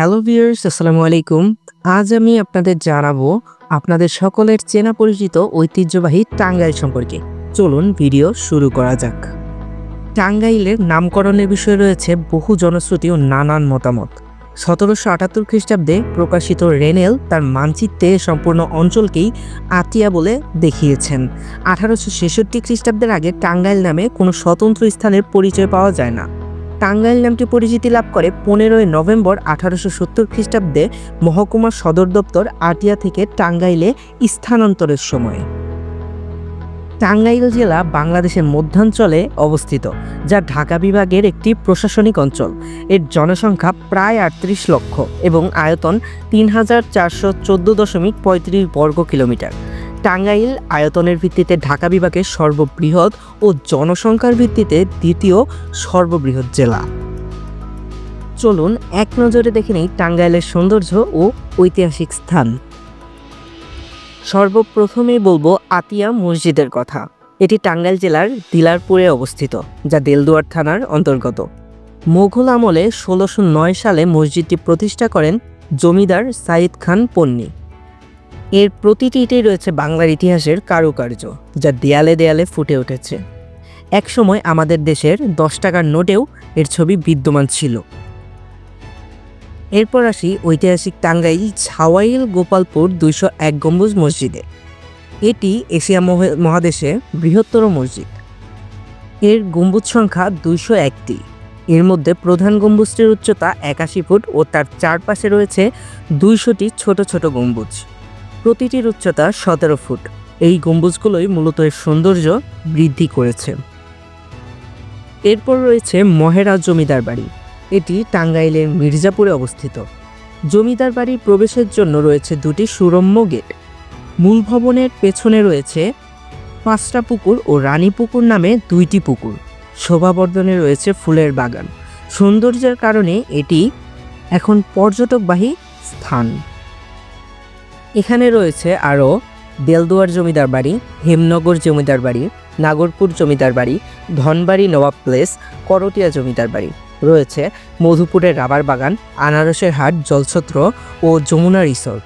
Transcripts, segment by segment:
Hello viewers, আসসালামু আলাইকুম। আজ আমি আপনাদের জানাব আপনাদের সকলের চেনা পরিচিত ঐতিহ্যবাহী টাঙ্গাইল সম্পর্কে। চলুন ভিডিও শুরু করা যাক। টাঙ্গাইলের নামকরণের বিষয়ে রয়েছে বহু জনশ্রুতি ও নানান মতামত। সতেরোশো আটাত্তর খ্রিস্টাব্দে প্রকাশিত রেনেল তার মানচিত্রে সম্পূর্ণ অঞ্চলকেই আতিয়া বলে দেখিয়েছেন। আঠারোশো ছেষট্টি খ্রিস্টাব্দের আগে টাঙ্গাইল নামে কোনো স্বতন্ত্র স্থানের পরিচয় পাওয়া যায় না। টাঙ্গাইল নামটি পরিচিতি লাভ করে পনেরোই নভেম্বর আঠারোশো সত্তর খ্রিস্টাব্দে মহকুমার সদর দপ্তর আটিয়া থেকে টাঙ্গাইলে স্থানান্তরের সময়। টাঙ্গাইল জেলা বাংলাদেশের মধ্যাঞ্চলে অবস্থিত, যা ঢাকা বিভাগের একটি প্রশাসনিক অঞ্চল। এর জনসংখ্যা প্রায় আটত্রিশ লক্ষ এবং আয়তন তিন হাজার চারশো চোদ্দ দশমিক পঁয়ত্রিশ বর্গ কিলোমিটার টাঙ্গাইল আয়তনের ভিত্তিতে ঢাকা বিভাগের সর্ববৃহৎ ও জনসংখ্যার ভিত্তিতে দ্বিতীয় সর্ববৃহৎ জেলা। চলুন এক নজরে দেখে নেই টাঙ্গাইলের সৌন্দর্য ও ঐতিহাসিক স্থান। সর্বপ্রথমেই বলব আতিয়া মসজিদের কথা। এটি টাঙ্গাইল জেলার দিলারপুরে অবস্থিত, যা দেলদুয়ার থানার অন্তর্গত। মোঘল আমলে ষোলোশো নয় সালে মসজিদটি প্রতিষ্ঠা করেন জমিদার সাইদ খান পন্নী। এর প্রতিটিতেই রয়েছে বাংলার ইতিহাসের কারুকার্য, যা দেয়ালে দেয়ালে ফুটে উঠেছে। একসময় আমাদের দেশের দশ টাকার নোটেও এর ছবি বিদ্যমান ছিল। এরপর আসি ঐতিহাসিক টাঙ্গাইল ছাওয়াইল গোপালপুর দুইশো এক গম্বুজ মসজিদে। এটি এশিয়া মহ- মহাদেশে বৃহত্তর মসজিদ। এর গম্বুজ সংখ্যা দুইশো একটি। এর মধ্যে প্রধান গম্বুজটির উচ্চতা একাশি ফুট ও তার চারপাশে রয়েছে দুইশোটি ছোট ছোট গম্বুজ। প্রতিটির উচ্চতা সতেরো ফুট। এই গম্বুজগুলোই মূলত এর সৌন্দর্য বৃদ্ধি করেছে। এরপর রয়েছে মহেরা জমিদার বাড়ি। এটি টাঙ্গাইলের মির্জাপুরে অবস্থিত। জমিদার বাড়ি প্রবেশের জন্য রয়েছে দুটি সুরম্য গেট। মূল ভবনের পেছনে রয়েছে পাঁচটা পুকুর ও রানী পুকুর নামে দুইটি পুকুর। শোভাবর্ধনে রয়েছে ফুলের বাগান। সৌন্দর্যের কারণে এটি এখন পর্যটকবাহী স্থান। এখানে রয়েছে আরও দেলদুয়ার জমিদার বাড়ি, হেমনগর জমিদার বাড়ি, নাগরপুর জমিদার বাড়ি, ধনবাড়ি নবাব প্লেস, করটিয়া জমিদার বাড়ি। রয়েছে মধুপুরের রাবার বাগান, আনারসের হাট, জলছত্র ও যমুনা রিসোর্ট।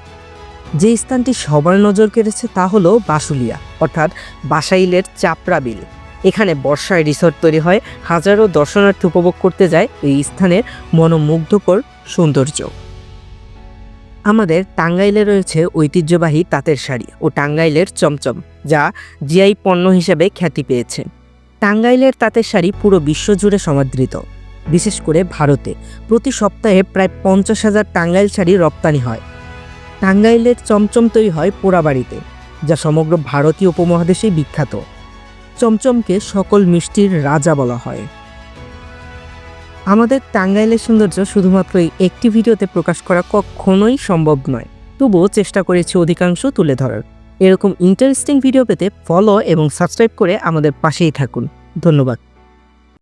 যে স্থানটি সবার নজর কেড়েছে তা হলো বাসুলিয়া, অর্থাৎ বাসাইলের চাপড়া বিল। এখানে বর্ষায় রিসোর্ট তৈরি হয়, হাজারো দর্শনার্থী উপভোগ করতে যায় এই স্থানের মনোমুগ্ধকর সৌন্দর্য। আমাদের টাঙ্গাইলে রয়েছে ঐতিহ্যবাহী তাঁতের শাড়ি ও টাঙ্গাইলের চমচম, যা জিআই পণ্য হিসেবে খ্যাতি পেয়েছে। টাঙ্গাইলের তাঁতের শাড়ি পুরো বিশ্বজুড়ে সমাদৃত। বিশেষ করে ভারতে প্রতি সপ্তাহে প্রায় পঞ্চাশ হাজার টাঙ্গাইল শাড়ি রপ্তানি হয়। টাঙ্গাইলের চমচম তৈরি হয় পোড়াবাড়িতে, যা সমগ্র ভারতীয় উপমহাদেশেই বিখ্যাত। চমচমকে সকল মিষ্টির রাজা বলা হয়। আমাদের টাঙ্গাইলের সৌন্দর্য শুধুমাত্র এই একটি ভিডিওতে প্রকাশ করা কখনোই সম্ভব নয়। তবুও চেষ্টা করেছি অধিকাংশ তুলে ধরার। এরকম ইন্টারেস্টিং ভিডিও পেতে ফলো এবং সাবস্ক্রাইব করে আমাদের পাশেই থাকুন। ধন্যবাদ।